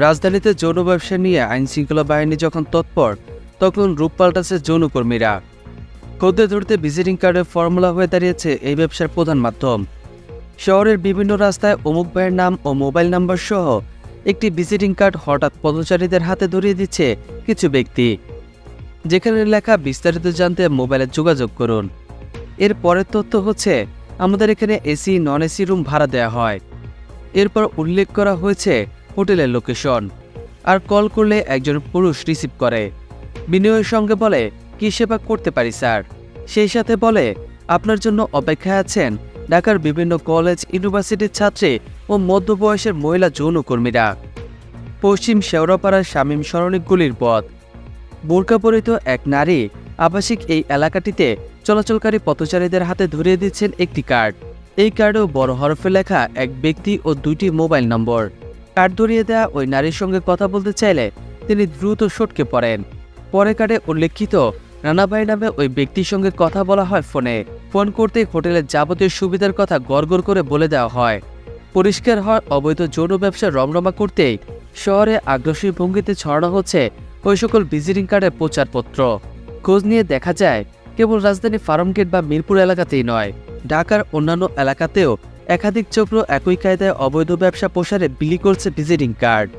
রাজধানীতে যৌন ব্যবসা নিয়ে আইন শৃঙ্খলা বাহিনী যখন তৎপর, তখন রূপ পাল্টাচ্ছে যৌনকর্মীরা খদ্দের ধরতে ভিজিটিং কার্ডের ফর্মুলা হয়ে দাঁড়িয়েছে এই ব্যবসার প্রধান মাধ্যম। শহরের বিভিন্ন রাস্তায় অমুক ভাইয়ের নাম ও মোবাইল নাম্বার সহ একটি ভিজিটিং কার্ড হঠাৎ পথচারীদের হাতে ধরিয়ে দিচ্ছে কিছু ব্যক্তি। যেখানে লেখা বিস্তারিত জানতে মোবাইলে যোগাযোগ করুন। এর পরের তথ্য হচ্ছে, আমাদের এখানে এসি, নন এসি রুম ভাড়া দেওয়া হয়। এরপর উল্লেখ করা হয়েছে হোটেলের লোকেশন। আর কল করলে একজন পুরুষ রিসিভ করে। বিনয়ের সঙ্গে বলে, কি সেবা করতে পারি, স্যার? সেই সাথে বলে, আপনার জন্য অপেক্ষায় আছেন ঢাকার বিভিন্ন কলেজ, ইউনিভার্সিটির ছাত্রী ও মধ্যবয়সের মহিলা যৌনকর্মীরা। পশ্চিম শেওড়াপাড়ার শামীম সরণিক গুলির পথ। বোরকা পরিত এক নারী আবাসিক এই এলাকাটিতে চলাচলকারী পথচারীদের হাতে ধরিয়ে দিচ্ছেন একটি কার্ড। এই কার্ডেও বড় হরফে লেখা এক ব্যক্তি ও দুইটি মোবাইল নম্বর। কার্ড ধরিয়ে দেওয়া ওই নারীর সঙ্গে কথা বলতে চাইলে তিনি দ্রুত সটকে পড়েন। পরে কার্ডে উল্লেখিত রানাভাই নামে ওই ব্যক্তির সঙ্গে কথা বলা হয় ফোনে। ফোন করতেই হোটেলের যাবতীয় সুবিধার কথা গড়গড় করে বলে দেওয়া হয়। পরিষ্কার হয়, অবৈধ যৌন ব্যবসা রমরমা করতেই শহরে আগ্রাসী ভঙ্গিতে ছড়ানো হচ্ছে ওই সকল ভিজিটিং কার্ডের প্রচারপত্র। খোঁজ নিয়ে দেখা যায়, কেবল রাজধানী ফার্মগেট বা মিরপুর এলাকাতেই নয়, ঢাকার অন্যান্য এলাকাতেও একাধিক চক্র একই কায়দায় অবৈধ ব্যবসা প্রসারে বিলি করছে ভিজিটিং কার্ড।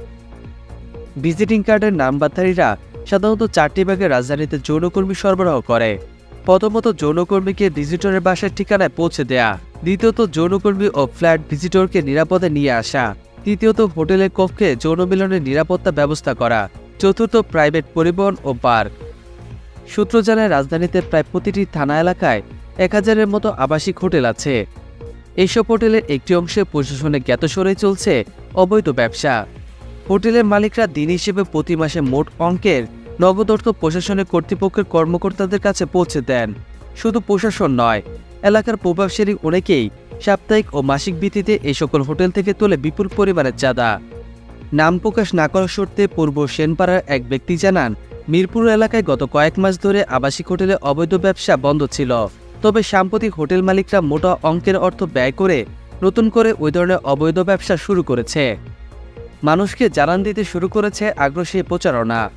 ভিজিটিং কার্ডের নামবাধারীরা সাধারণত চারটি ভাগে রাজধানীতে যৌনকর্মী সরবরাহ করে। প্রথমত যৌনকর্মীকে ভিজিটরের বাসার ঠিকানায় পৌঁছে দেয়া। দ্বিতীয়ত যৌনকর্মী ও ফ্ল্যাট ভিজিটরকে নিরাপদে নিয়ে আসা। তৃতীয়ত হোটেলের কক্ষে যৌন মিলনের নিরাপত্তা ব্যবস্থা করা। চতুর্থ প্রাইভেট পরিবহন ও পার্ক। সূত্র জানায়, রাজধানীতে প্রায় প্রতিটি থানা এলাকায় এক হাজারের মতো আবাসিক হোটেল আছে। এইসব হোটেলের একটি অংশে প্রশাসনে জ্ঞাতসরে চলছে অবৈধ ব্যবসা। হোটেলের মালিকরা দিন হিসেবে প্রতি মাসে মোট অঙ্কের নগদ অর্থ প্রশাসনের কর্তৃপক্ষের কর্মকর্তাদের কাছে পৌঁছে দেন। শুধু প্রশাসন নয়, এলাকার প্রভাবশালী অনেকেই সাপ্তাহিক ও মাসিক ভিত্তিতে এই সকল হোটেল থেকে তোলে বিপুল পরিমাণের চাঁদা। নাম প্রকাশ না করার শর্তে পূর্ব সেনপাড়ার এক ব্যক্তি জানান, মিরপুর এলাকায় গত কয়েক মাস ধরে আবাসিক হোটেলে অবৈধ ব্যবসা বন্ধ ছিল। তবে সাম্প্রতিক হোটেল মালিকরা মোটা অঙ্কের অর্থ ব্যয় করে নতুন করে ওই ধরনের অবৈধ ব্যবসা শুরু করেছে। মানুষকে জানান দিতে শুরু করেছে আগ্রহী প্রচারণা।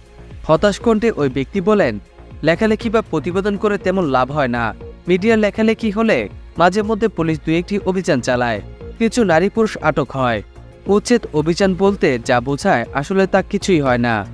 হতাশ কণ্ঠে ওই ব্যক্তি বলেন, লেখালেখি বা প্রতিবেদন করে তেমন লাভ হয় না। মিডিয়ার লেখালেখি হলে মাঝে মধ্যে পুলিশ দু একটি অভিযান চালায়। কিছু নারী পুরুষ আটক হয়। উচ্ছেদ অভিযান বলতে যা বোঝায় আসলে তা কিছুই হয় না।